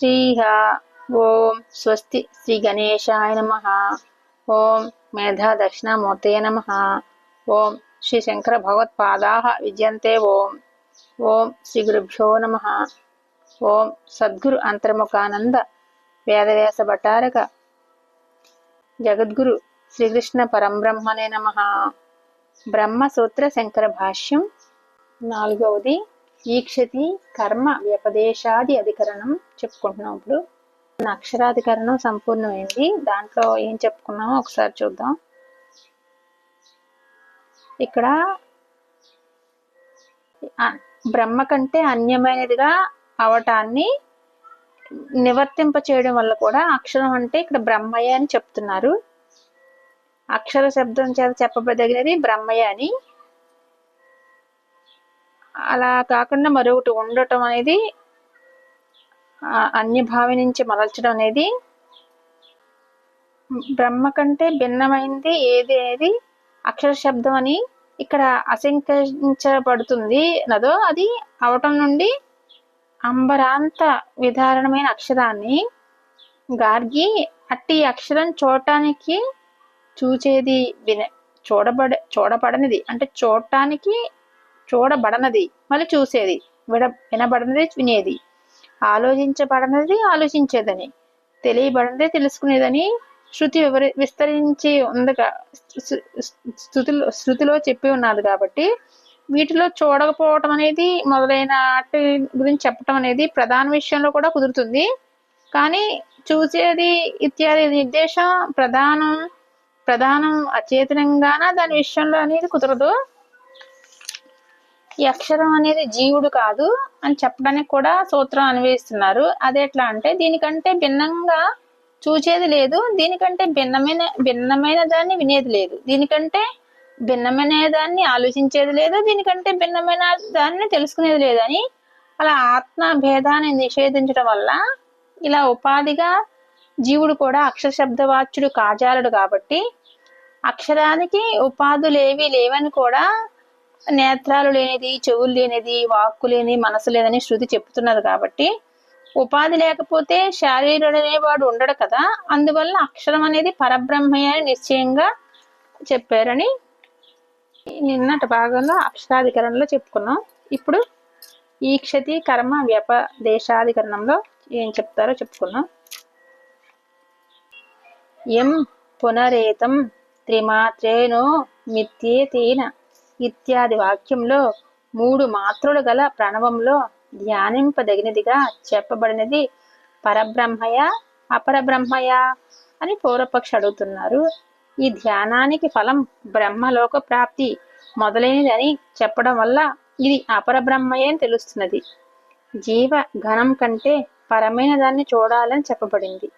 శ్రీహ ఓం స్వస్తి శ్రీ గణేశాయ నమ ఓం మేధా దక్షిణామూర్తయ నమ ఓం శ్రీ శంకర భగవత్పాదా విజయంతే ఓం ఓం శ్రీ గురుభ్యో నమ ఓం సద్గురు అంతర్ముఖానంద వేదవ్యాస భటారక జగద్గురు శ్రీకృష్ణ పరంబ్రహ్మనే నమ బ్రహ్మసూత్ర శంకర భాష్యం నాలుగవది ఈక్షతి కర్మ వ్యపదేశాది అధికరణం చెప్పుకుంటున్నాం ఇప్పుడు. మన అక్షరాధికరణం సంపూర్ణమైంది. దాంట్లో ఏం చెప్పుకున్నామో ఒకసారి చూద్దాం. ఇక్కడ బ్రహ్మ కంటే అన్యమైనదిగా అవటాన్ని నివర్తింప చేయడం వల్ల కూడా అక్షరం అంటే ఇక్కడ బ్రహ్మయ్య అని చెప్తున్నారు. అక్షర శబ్దం చేత చెప్పదగినది బ్రహ్మయ్య అని. అలా కాకుండా మరొకటి ఉండటం అనేది అన్యభావి నుంచి మలచడం అనేది బ్రహ్మ కంటే భిన్నమైంది. ఏది అనేది అక్షర శబ్దం అని ఇక్కడ అసంకరించబడుతుంది నదో అది అవటం నుండి అంబరాంత విధారణమైన అక్షరాన్ని గార్గి అట్టి అక్షరం చూడటానికి చూచేది విన చూడబడ చూడబడనిది. అంటే చూడటానికి చూడబడనది మళ్ళీ చూసేది విడ వినబడినది వినేది. ఆలోచించబడనది ఆలోచించేదని తెలియబడినదే తెలుసుకునేదని శృతి వివరి విస్తరించి ఉందిగా స్థుతిలో శృతిలో శృతిలో చెప్పి ఉన్నది కాబట్టి వీటిలో చూడకపోవటం అనేది మొదలైన వాటి గురించి చెప్పటం అనేది ప్రధాన విషయంలో కూడా కుదురుతుంది. కానీ చూసేది ఇత్యాది నిర్దేశం ప్రధానం ప్రధానం అచేతనంగాన దాని విషయంలో అనేది కుదరదు. ఈ అక్షరం అనేది జీవుడు కాదు అని చెప్పడానికి కూడా సూత్రం అన్వయిస్తున్నారు. అది ఎట్లా అంటే దీనికంటే భిన్నంగా చూచేది లేదు దీనికంటే భిన్నమైన భిన్నమైన దాన్ని వినేది లేదు. దీనికంటే భిన్నమైన దాన్ని ఆలోచించేది లేదు దీనికంటే భిన్నమైన దాన్ని తెలుసుకునేది లేదని అలా ఆత్మ భేదాన్ని నిషేధించడం వల్ల ఇలా ఉపాధిగా జీవుడు కూడా అక్షరశబ్దవాచ్యుడు కాజాలడు కాబట్టి అక్షరానికి ఉపాధులేవి లేవని కూడా నేత్రాలు లేనిది చెవులు లేనిది వాక్కు లేని మనసు లేదని శృతి చెప్తున్నది కాబట్టి ఉపాధి లేకపోతే శారీరుడు అనేవాడు ఉండడు కదా. అందువల్ల అక్షరం అనేది పరబ్రహ్మయ్య అని నిశ్చయంగా చెప్పారని నిన్నటి భాగంలో అక్షరాధికరణలో చెప్పుకున్నాం. ఇప్పుడు ఈ క్షతి కర్మ వ్యపదేశాధికరణంలో ఏం చెప్తారో చెప్పుకున్నాం. ఎం పునరేతం త్రిమాత్రేనో మిథ్యేతేన ఇత్యాది వాక్యంలో మూడు మాత్రలు గల ప్రణవంలో ధ్యానింపదగినదిగా చెప్పబడినది పరబ్రహ్మయ అపరబ్రహ్మయ అని పూర్వపక్షి అడుగుతున్నారు. ఈ ధ్యానానికి ఫలం బ్రహ్మలోక ప్రాప్తి మొదలైనది అని చెప్పడం వల్ల ఇది అపరబ్రహ్మయే అని తెలుస్తున్నది. జీవ ఘనం కంటే పరమైన దాన్ని చూడాలని చెప్పబడింది.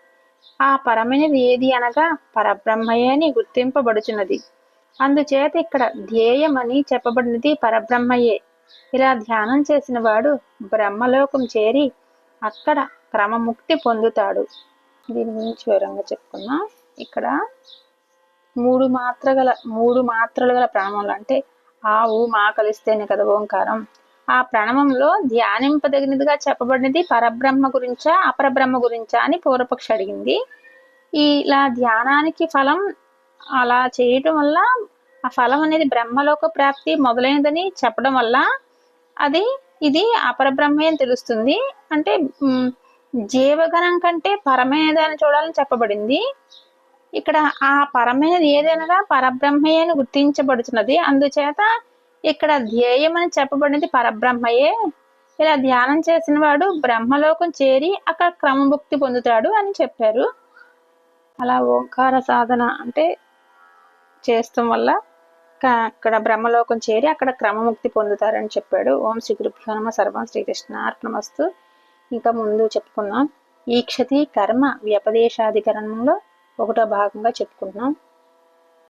ఆ పరమైనది ఏది అనగా పరబ్రహ్మయే అని గుర్తింపబడుచున్నది. అందుచేత ఇక్కడ ధ్యేయమని చెప్పబడినది పరబ్రహ్మయే. ఇలా ధ్యానం చేసిన వాడు బ్రహ్మలోకం చేరి అక్కడ క్రమముక్తి పొందుతాడు. దీని గురించి వివరంగా చెప్పుకున్నాం. ఇక్కడ మూడు మాత్ర గల మూడు మాత్రలు గల ప్రాణములు అంటే ఆ ఊ మా కలిస్తేనే కదా ఓంకారం. ఆ ప్రణవంలో ధ్యానింపదగినదిగా చెప్పబడినది పరబ్రహ్మ గురించా అపరబ్రహ్మ గురించా అని పూర్వపక్ష అడిగింది. ఈ ఇలా ధ్యానానికి ఫలం అలా చేయటం వల్ల ఆ ఫలం అనేది బ్రహ్మలోక ప్రాప్తి మొదలైనదని చెప్పడం వల్ల అది ఇది అపరబ్రహ్మే అని తెలుస్తుంది. అంటే జీవగణం కంటే పరమైనదని చూడాలని చెప్పబడింది. ఇక్కడ ఆ పరమైనది ఏదైనా పరబ్రహ్మయే అని గుర్తించబడుతున్నది. అందుచేత ఇక్కడ ధ్యేయం అని చెప్పబడినది పరబ్రహ్మయే. ఇలా ధ్యానం చేసిన వాడు బ్రహ్మలోకం చేరి అక్కడ క్రమముక్తి పొందుతాడు అని చెప్పారు. అలా ఓంకార సాధన అంటే చేస్తాం వల్ల అక్కడ బ్రహ్మలోకం చేరి అక్కడ క్రమముక్తి పొందుతారని చెప్పాడు. ఓం శ్రీ గురుభ్యో నమ సర్వం శ్రీకృష్ణ అర్పణమస్తు. ఇంకా ముందు చెప్పుకున్నాం ఈ క్షతి కర్మ వ్యపదేశాధికరణంలో ఒకటో భాగంగా చెప్పుకుంటున్నాం.